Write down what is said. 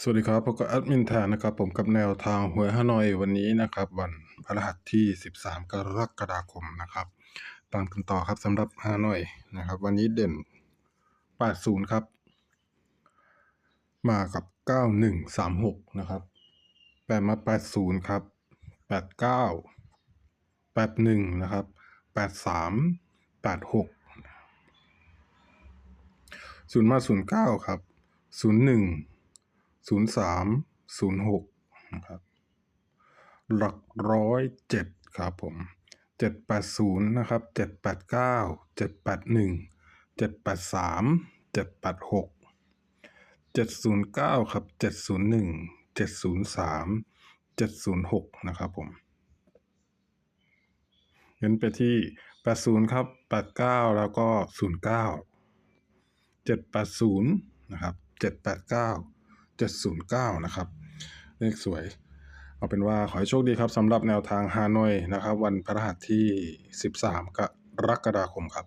สวัสดีครับพบกับแอดมินแทนนะครับ ผมกับแนวทางหวยฮานอยวันนี้นะครับ วันพฤหัสที่ 13 กรกฎาคมนะครับ ตามกันต่อครับสำหรับฮานอยนะครับ วันนี้เด่น 80 ครับ มากับ 9136 นะครับแปดมา 80 ครับ 89 81 นะครับ 83 86ศูนย์มาศูนย์เก้าครับศูนย์หนึ่ง ศูนย์สามศูนย์หกนะครับ หลักร้อยเจ็ดครับผมเจ็ดแปดศูนย์นะครับเจ็ดแปดเก้าเจ็ดแปดหนึ่งเจ็ดแปดสามเจ็ดแปดหกเจ็ดศูนย์เก้าครับเจ็ดศูนย์หนึ่งเจ็ดศูนย์สามเจ็ดศูนย์หกนะครับผมเงินไปที่80ครับ89แล้วก็09 780นย์นะครับ789 709 นะครับ เลขสวย เอาเป็นว่าขอให้โชคดีครับสำหรับแนวทางฮานอยนะครับ วันพฤหัสที่ 13 กรกฎาคมครับ